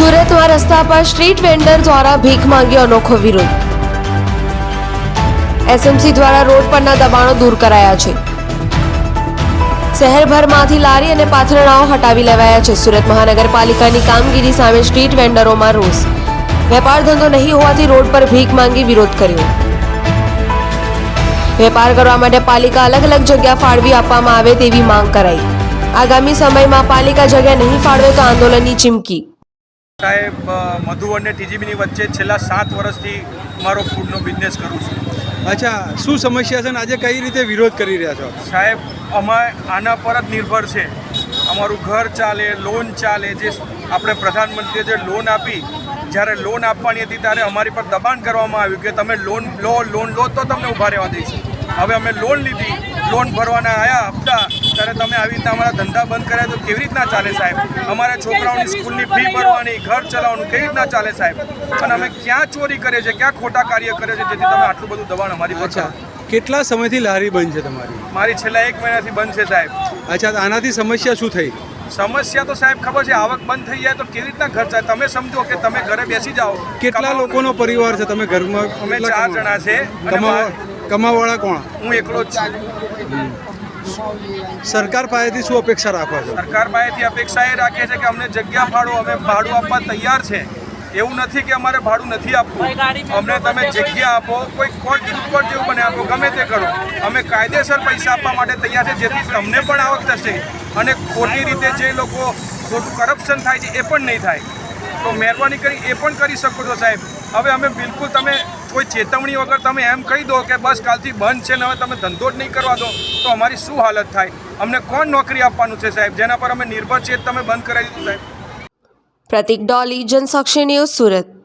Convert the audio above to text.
સુરતમાં રસ્તા પર સ્ટ્રીટ વેન્ડર દ્વારા ભીખ માંગ્યો અનોખો વિરોધ. એસએમસી દ્વારા રોડ પરના દબાણો દૂર કરાયા છે. શહેરભરમાંથી લારી અને પાથરણાઓ હટાવી લેવાયા છે. સુરત મહાનગરપાલિકાની કામગીરી સામે સ્ટ્રીટ વેન્ડરોમાં રોષ. વેપાર ધંધો નહીં હોવાથી રોડ પર ભીખ માંગી વિરોધ કર્યો. વેપાર કરવા માટે પાલિકા અલગ અલગ જગ્યા ફાળવી આપવામાં આવે તેવી માંગ કરાઈ. આગામી સમયમાં પાલિકા જગ્યા નહીં ફાળવે તો આંદોલનની ચીમકી. સાહેબ મધુ અને ટીજીબીની વચ્ચે છેલ્લા સાત વર્ષથી મારો ફૂડનો બિઝનેસ કરું છું. અચ્છા શું સમસ્યા છે ને આજે કઈ રીતે વિરોધ કરી રહ્યા છો? સાહેબ અમે આના પર જ નિર્ભર છે. અમારું ઘર ચાલે લોન ચાલે જે આપણે પ્રધાનમંત્રીએ જે લોન આપી જ્યારે લોન આપવાની હતી ત્યારે અમારી પર દબાણ કરવામાં આવ્યું કે તમે લોન લો લોન લો તો તમને ઊભા રહેવા દઈશું. હવે અમે લોન લીધી લોન ભરવાના આવ્યા હપ્તા ત્યારે તમે આવી રીતના અમારા ધંધા બંધ કર્યા તો કેવી રીતના ચાલે સાહેબ? અમારા છોકરાઓની સ્કૂલની ફી ભરવાની ઘર ચલાવવાનું કેવી રીતના ચાલે સાહેબ? અને અમે ક્યાં ચોરી કરીએ છીએ ક્યાં ખોટા કાર્ય કરીએ છીએ જેથી તમે આટલું બધું દબાણ અમારી પર કેટલા સમયથી લારી બંધ છે તમારી? મારી છેલ્લા એક મહિનાથી બંધ છે સાહેબ. અચ્છા તો આનાથી સમસ્યા શું થઈ? સમસ્યા તો સાહેબ ખબર છે આવક બંધ થઈ જાય તો કેવી રીતના ઘર ચાલે? તમે સમજો કે તમે ઘરે બેસી જાઓ. કેટલા લોકોનો પરિવાર છે તમે ઘરમાં? અમે ચાર જણા છે કમાવાળા કોણ? હું એકલો જ છું. સરકાર પાસેથી શું અપેક્ષા રાખો છે? સરકાર પાસેથી અપેક્ષા એ રાખે છે કે અમને જગ્યા ફાળો, અમે ભાડું આપવા તૈયાર છે. એવું નથી કે અમારે ભાડું નથી આપવું. અમને તમે જગ્યા આપો, કોઈ કોર્ટ કોર્ટ જેવું બને આપો, ગમે તે કરો. અમે કાયદેસર પૈસા આપવા માટે તૈયાર છે, જેથી તમને પણ આવક થશે. અને ખોટી રીતે જે લોકો ખોટું કરપ્શન થાય છે, એ પણ નહીં થાય. તો મહેરબાની કરી, એ પણ કરી શકો છો સાહેબ. હવે અમે બિલકુલ તમે કોઈ ચેતવણી વગર તમે એમ કહી દો કે બસ કાલથી બંધ છે ને હવે તમે ધંધો જ નહીં કરવા દો, તો અમારી શું હાલત થાય? અમને કોણ નોકરી આપવાનું છે સાહેબ? જેના પર અમે નિર્ભર છીએ તમે બંધ કરાવી દીધું સાહેબ. પ્રતિક ડોલી, જનસાક્ષી ન્યૂઝ સુરત.